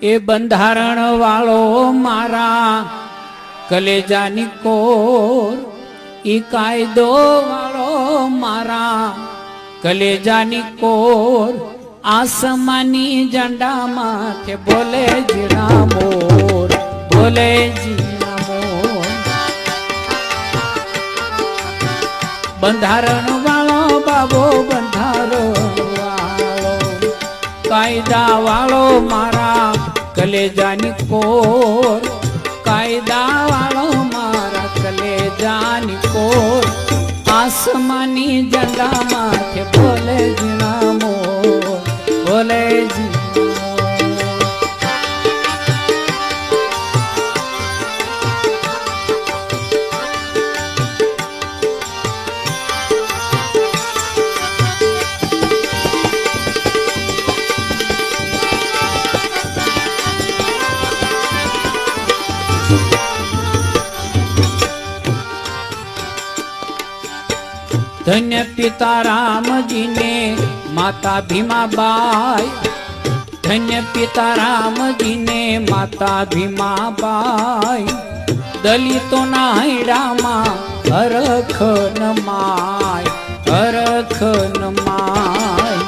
એ બંધારણ વાળો મારા કલેજાની કોર ઈ કાયદો વાળો મારા કલેજાની કોર, આસમાની ઝંડા માથે બોલે જીણા મોર, બોલે જીણા મોર. બંધારણ વાળો બાબો, બંધારણ વાળો, કાયદા વાળો મારા કલેજાની કોર કાયદા વાળો મારા કલેજાની કોર આસમાની જંડા માથે બોલે જીણા મોર બોલે જીણા ધન્ય પિતા રામજીને માતા ભીમાબાઈ. ધન્ય પિતા રામજીને માતા ભીમાબાઈ. દલિતોના હૈડામાં હરખ નમાય હરખ નમાય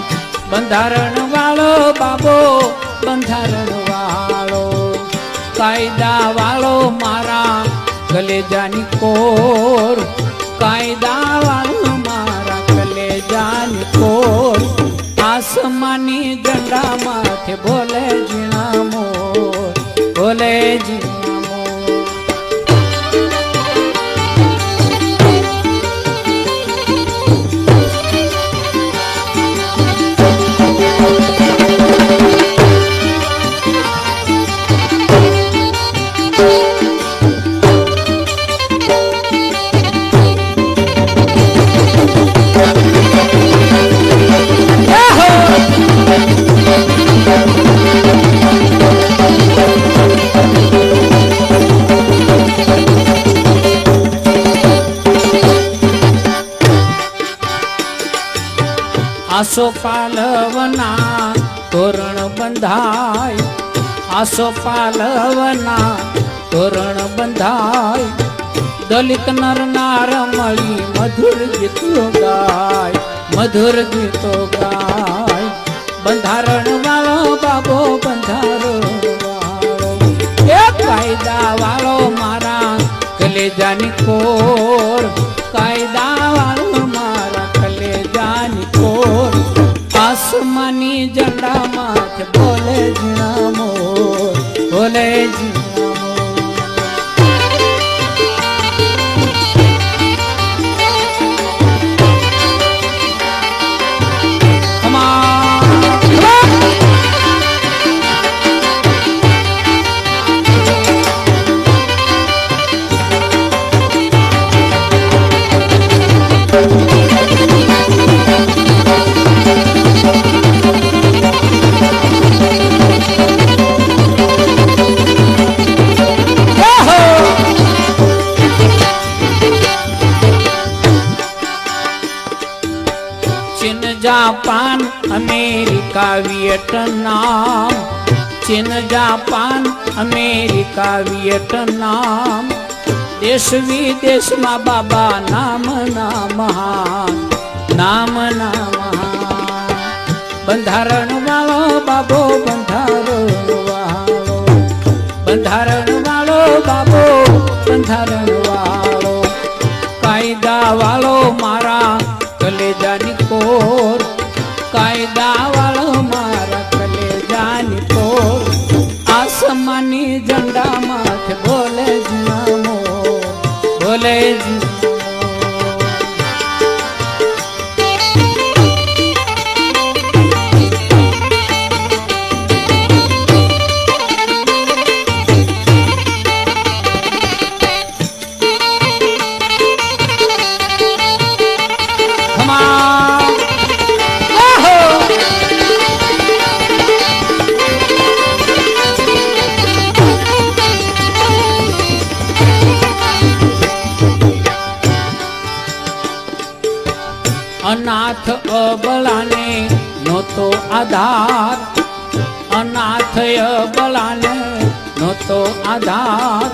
બંધારણ વાળો બાબો બંધારણ વાળો કાયદા વાળો મારા કલેજાની કોર. કાયદા વાળો મારા કલેજાની કોર. આસમાની ઝંડા માથે બોલે આસો પાલવના તોરણ બંધાય. આસો પાલવના તોરણ બંધાય. દલિત નર નાર મળી મધુર ગીતો ગાય. મધુર ગીતો ગાય. બંધારણ વાળો બાબો બંધારણ એ કાયદા વાળો મારા કલેજાની કોર. કાયદા વાળો મારા કલેજાની કોર. જાપાન, અમેરિકા વિયેટનામ ચીન, જાપાન, અમેરિકા વિયેટનામ દેશ વિદેશમાં બાબા નામ ના મહાન નામ ના મહાન બંધારણ વાળો કાયદા અનાથ અબળાને નહોતો આધાર. અનાથ બલાને નહોતો આધાર.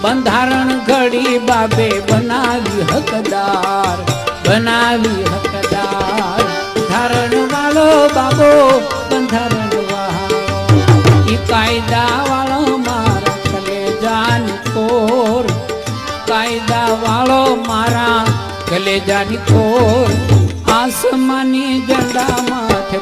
બંધારણ ઘડી બાબે બનાવી હકદાર બનાવી હકદાર. ધારણ વાળો બાબો બંધારણ વાળો. કાયદા વાળો કલેજાની કોર આસમાની ઝંડા માથે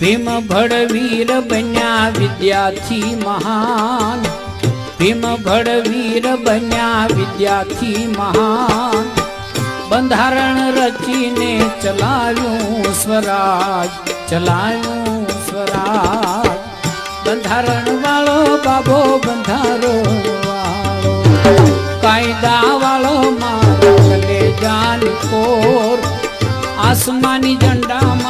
ભીમ ભડવીર બન્યા વિદ્યાથી મહાન. ભીમ ભડવીર બન્યા વિદ્યાથી મહાન. બંધારણ રચીને ચલાવ્યું સ્વરાજ ચલાવ્યું સ્વરાજ. બંધારણ વાળો બાબો બંધારો વાળો. કાયદા વાળો મારો જાન કોર. આસમાની ઝંડા મારા